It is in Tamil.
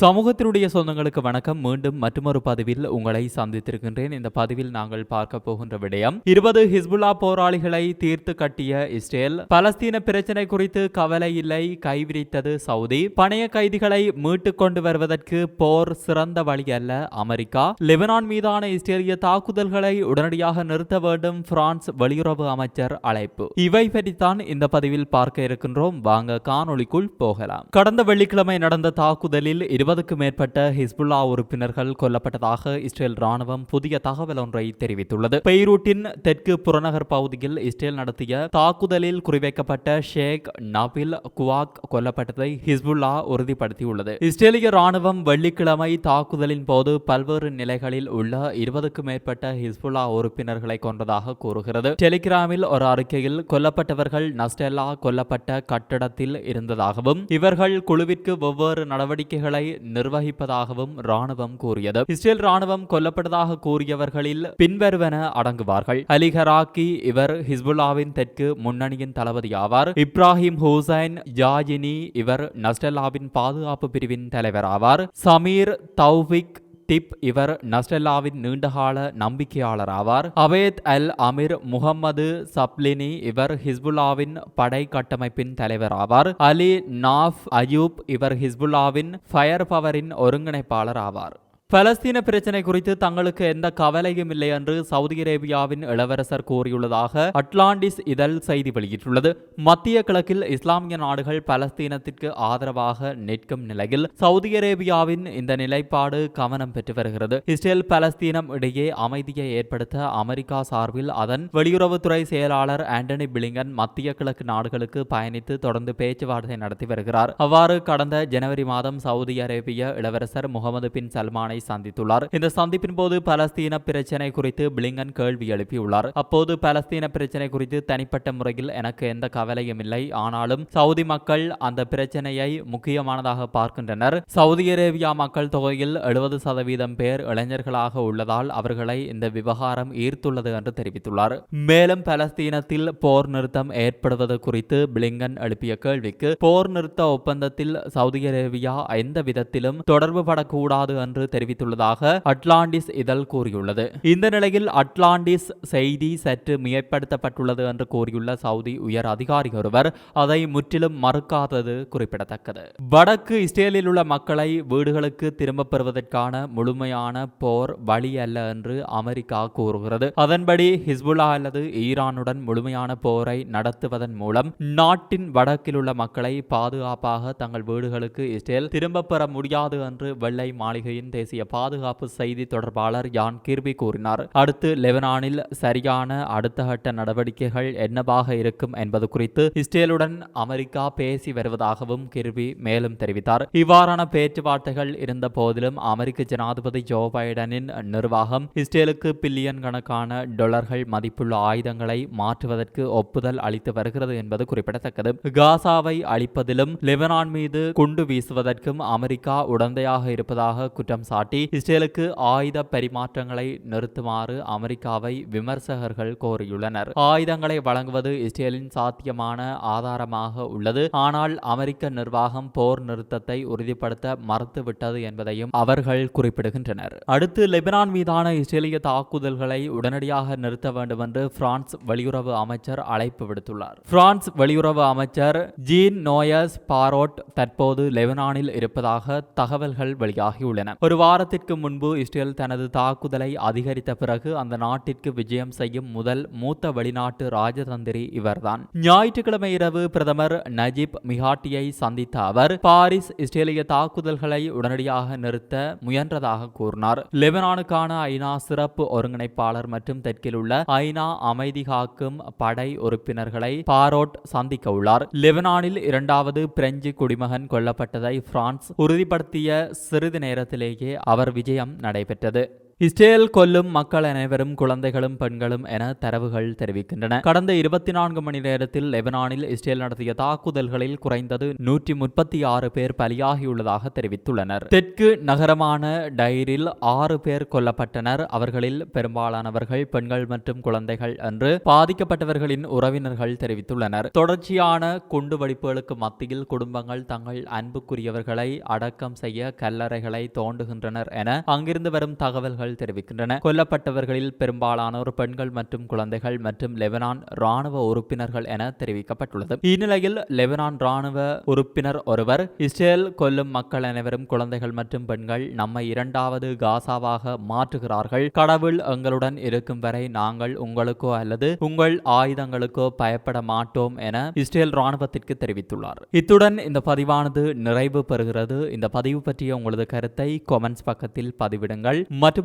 சமூகத்தினுடைய சொந்தங்களுக்கு வணக்கம். மீண்டும் மற்றொரு பதிவில் உங்களை சந்தித்திருக்கின்றேன். இந்த பதிவில் நாங்கள் பார்க்க போகின்ற விடயம் இருபது ஹிஸ்புல்லா போராளிகளை தீர்த்து கட்டிய இஸ்ரேல் பலஸ்தீன பிரச்சினை குறித்து கவலை இல்லை கைவிரித்தது சவுதி. பணைய கைதிகளை மீட்டு கொண்டு வருவதற்கு போர் சிறந்த வழி அல்ல அமெரிக்கா. லெபனான் மீதான இஸ்ரேலிய தாக்குதல்களை உடனடியாக நிறுத்த வேண்டும் பிரான்ஸ் வெளியுறவு அமைச்சர் அழைப்பு. இவை பற்றித்தான் இந்த பதிவில் பார்க்க இருக்கின்றோம். வாங்க காணொளிக்குள் போகலாம். கடந்த வெள்ளிக்கிழமை நடந்த தாக்குதலில் இருபதுக்கு மேற்பட்ட ஹிஸ்புல்லா உறுப்பினர்கள் கொல்லப்பட்டதாக இஸ்ரேல் ராணுவம் புதிய தகவல் ஒன்றை தெரிவித்துள்ளது. பெய்ரூட்டின் தெற்கு புறநகர் பகுதியில் இஸ்ரேல் நடத்திய தாக்குதலில் குறிவைக்கப்பட்ட ஷேக் நபில் குவாக் கொல்லப்பட்டதை ஹிஸ்புல்லா உறுதிப்படுத்தியுள்ளது. இஸ்ரேலிய ராணுவம் வெள்ளிக்கிழமை தாக்குதலின் போது பல்வேறு நிலைகளில் உள்ள இருபதுக்கு மேற்பட்ட ஹிஸ்புல்லா உறுப்பினர்களை கொன்றதாக கூறுகிறது. டெலிகிராமில் ஒரு அறிக்கையில் கொல்லப்பட்டவர்கள் நஸ்டெல்லா கொல்லப்பட்ட கட்டடத்தில் இருந்ததாகவும் இவர்கள் குழுவிற்கு வெவ்வேறு நடவடிக்கைகளை நிர்வகிப்பதாகவும் ராணுவம் கூறியது. இஸ்ரேல் ராணுவம் கொல்லப்பட்டதாக கூறியவர்களில் பின்வருவன அடங்குவார்கள். அலி ஹராக்கி இவர் ஹிஸ்புல்லாவின் தெற்கு முன்னணியின் தளபதி ஆவார் இப்ராஹிம் ஹுசைன் ஜாயினி இவர் நஸ்டல்லாவின் பாதுகாப்பு பிரிவின் தலைவர் ஆவார் சமீர் தௌபிக் டிப் இவர் நஸ்டெல்லாவின் நீண்டகால நம்பிக்கையாளர் ஆவார் அவேத் அல் அமீர் முகமது சப்லினி இவர் ஹிஸ்புல்லாவின் படை கட்டமைப்பின் தலைவர் ஆவார் அலி நாஃப் அயூப் இவர் ஹிஸ்புல்லாவின் ஃபயர் பவரின் ஒருங்கிணைப்பாளர் ஆவார் பலஸ்தீன பிரச்சினை குறித்து தங்களுக்கு எந்த கவலையும் இல்லை என்று சவுதி அரேபியாவின் இளவரசர் கூறியுள்ளதாக அட்லாண்டிஸ் இதழ் செய்தி வெளியிட்டுள்ளது. மத்திய கிழக்கில் இஸ்லாமிய நாடுகள் பலஸ்தீனத்திற்கு ஆதரவாக நிற்கும் நிலையில் சவுதி அரேபியாவின் இந்த நிலைப்பாடு கவனம் பெற்று வருகிறது. இஸ்ரேல் பலஸ்தீனம் இடையே அமைதியை ஏற்படுத்த அமெரிக்கா சார்பில் அதன் வெளியுறவுத்துறை செயலாளர் ஆண்டனி பிளிங்கன் மத்திய கிழக்கு நாடுகளுக்கு பயணித்து தொடர்ந்து பேச்சுவார்த்தை நடத்தி வருகிறார். அவ்வாறு கடந்த ஜனவரி மாதம் சவுதி அரேபிய இளவரசர் முகமது பின் சல்மானை சந்தித்துள்ளார். இந்த சந்திப்பின் போது பலஸ்தீன பிரச்சனை குறித்து பிளிங்கன் கேள்வி எழுப்பியுள்ளார். அப்போது பலஸ்தீன பிரச்சனை குறித்து தனிப்பட்ட முறையில் எனக்கு எந்த கவலையும் இல்லை. ஆனாலும் சவுதி மக்கள் அந்த பிரச்சனையை முக்கியமானதாக பார்க்கின்றனர். சவுதி அரேபியா மக்கள் தொகையில் எழுபது சதவீதம் பேர் இளைஞர்களாக உள்ளதால் அவர்களை இந்த விவகாரம் ஈர்த்துள்ளது என்று தெரிவித்துள்ளார். மேலும் பலஸ்தீனத்தில் போர் நிறுத்தம் ஏற்படுவது குறித்து பிளிங்கன் எழுப்பிய கேள்விக்கு போர் நிறுத்த ஒப்பந்தத்தில் சவுதி அரேபியா எந்த விதத்திலும் தொடர்பு படக்கூடாது என்று தெரிவித்துள்ளதாக அட்லாண்டிஸ் இதழ் கூறியுள்ளது. இந்த நிலையில் அட்லாண்டிஸ் செய்தி சற்று மிகைப்படுத்தப்பட்டுள்ளது என்று கூறியுள்ள சவுதி உயர் அதிகாரி ஒருவர் அதை முற்றிலும் மறுக்காதது குறிப்பிடத்தக்கது. வடக்கு இஸ்ரேலில் உள்ள மக்களை வீடுகளுக்கு திரும்பப் பெறுவதற்கான முழுமையான போர் வழி அல்ல என்று அமெரிக்கா கூறுகிறது. அதன்படி ஹிஸ்புல்லா அல்லது ஈரானுடன் முழுமையான போரை நடத்துவதன் மூலம் நாட்டின் வடக்கில் உள்ள மக்களை பாதுகாப்பாக தங்கள் வீடுகளுக்கு இஸ்ரேல் திரும்பப் பெற முடியாது என்று வெள்ளை மாளிகையின் தேசிய பாதுகாப்பு செய்தி தொடர்பாளர் யான் கிர்பி கூறினார். அடுத்து லெபனானில் சரியான அடுத்த கட்ட நடவடிக்கைகள் என்னவாக இருக்கும் என்பது குறித்து இஸ்ரேலுடன் அமெரிக்கா பேசி வருவதாகவும் கிர்பி மேலும் தெரிவித்தார். இவ்வாறான பேச்சுவார்த்தைகள் இருந்த போதிலும் அமெரிக்க ஜனாதிபதி ஜோ பைடனின் நிர்வாகம் இஸ்ரேலுக்கு பில்லியன் கணக்கான டொலர்கள் மதிப்புள்ள ஆயுதங்களை மாற்றுவதற்கு ஒப்புதல் அளித்து வருகிறது என்பது குறிப்பிடத்தக்கது. காசாவை அழிப்பதிலும் லெபனான் மீது குண்டு வீசுவதற்கும் அமெரிக்கா உடந்தையாக இருப்பதாக குற்றம் சாட்டி இஸ்ரேலுக்கு ஆயுத பரிமாற்றங்களை நிறுத்துமாறு அமெரிக்காவை விமர்சகர்கள் கோரியுள்ளனர். ஆயுதங்களை வழங்குவது இஸ்ரேலின் சாத்தியமான ஆதாரமாக உள்ளது. ஆனால் அமெரிக்க நிர்வாகம் போர் நிறுத்தத்தை உறுதிப்படுத்த மறுத்துவிட்டது என்பதையும் அவர்கள் குறிப்பிடுகின்றனர். அடுத்து லெபனான் மீதான இஸ்ரேலிய தாக்குதல்களை உடனடியாக நிறுத்த வேண்டும் என்று பிரான்ஸ் வெளியுறவு அமைச்சர் அழைப்பு விடுத்துள்ளார். பிரான்ஸ் வெளியுறவு அமைச்சர் ஜீன் நோயஸ் பாரோட் தற்போது லெபனானில் இருப்பதாக தகவல்கள் வெளியாகியுள்ளன. ஒரு வாரத்திற்கு முன்பு இஸ்ரேல் தனது தாக்குதலை அதிகரித்த பிறகு அந்த நாட்டிற்கு விஜயம் செய்யும் முதல் மூத்த வெளிநாட்டு ராஜதந்திரி இவர்தான். ஞாயிற்றுக்கிழமை இரவு பிரதமர் நஜிப் மிகாட்டியை சந்தித்த அவர் பாரிஸ் இஸ்ரேலிய தாக்குதல்களை உடனடியாக நிறுத்த முயன்றதாக கூறினார். லெபனானுக்கான ஐநா சிறப்பு ஒருங்கிணைப்பாளர் மற்றும் தெற்கில் உள்ள ஐநா அமைதி காக்கும் படை உறுப்பினர்களை பாரோட் சந்திக்க உள்ளார். லெபனானில் இரண்டாவது பிரெஞ்சு குடிமகன் கொல்லப்பட்டதை பிரான்ஸ் உறுதிப்படுத்திய சிறிது நேரத்திலேயே அவர் விஜயம் நடைபெற்றது. இஸ்ரேல் கொல்லும் மக்கள் அனைவரும் குழந்தைகளும் பெண்களும் என தரவுகள் தெரிவிக்கின்றன. கடந்த இருபத்தி நான்கு மணி நேரத்தில் லெபனானில் இஸ்ரேல் நடத்திய தாக்குதல்களில் குறைந்தது நூற்றி முப்பத்தி ஆறு பேர் பலியாகியுள்ளதாக தெரிவித்துள்ளனர். தெற்கு நகரமான டைரில் ஆறு பேர் கொல்லப்பட்டனர். அவர்களில் பெரும்பாலானவர்கள் பெண்கள் மற்றும் குழந்தைகள் என்று பாதிக்கப்பட்டவர்களின் உறவினர்கள் தெரிவித்துள்ளனர். தொடர்ச்சியான குண்டு வெடிப்புகளுக்கு மத்தியில் குடும்பங்கள் தங்கள் அன்புக்குரியவர்களை அடக்கம் செய்ய கல்லறைகளை தோண்டுகின்றனர் என அங்கிருந்து வரும் தகவல்கள் தெரிவிக்கின்றன. கொல்லப்பட்டவர்களில் பெரும்பாலானோர் பெண்கள் மற்றும் குழந்தைகள் மற்றும் லெபனான் ராணுவ உறுப்பினர்கள் என தெரிவிக்கப்பட்டுள்ளது. இந்நிலையில் லெபனான் ராணுவ உறுப்பினர் ஒருவர் இஸ்ரேல் கொல்லும் மக்கள் அனைவரும் குழந்தைகள் மற்றும் பெண்கள் நம்மை இரண்டாவது காசாவாக மாற்றுகிறார்கள். கடவுள் எங்களுடன் இருக்கும் வரை நாங்கள் உங்களுக்கோ அல்லது உங்கள் ஆயுதங்களுக்கோ பயப்பட மாட்டோம் என இஸ்ரேல் ராணுவத்திற்கு தெரிவித்துள்ளார். இத்துடன் இந்த பதிவானது நிறைவு பெறுகிறது. இந்த பதிவு பற்றிய உங்களது கருத்தை கொமெண்ட்ஸ் பக்கத்தில் பதிவிடுங்கள். மற்றும்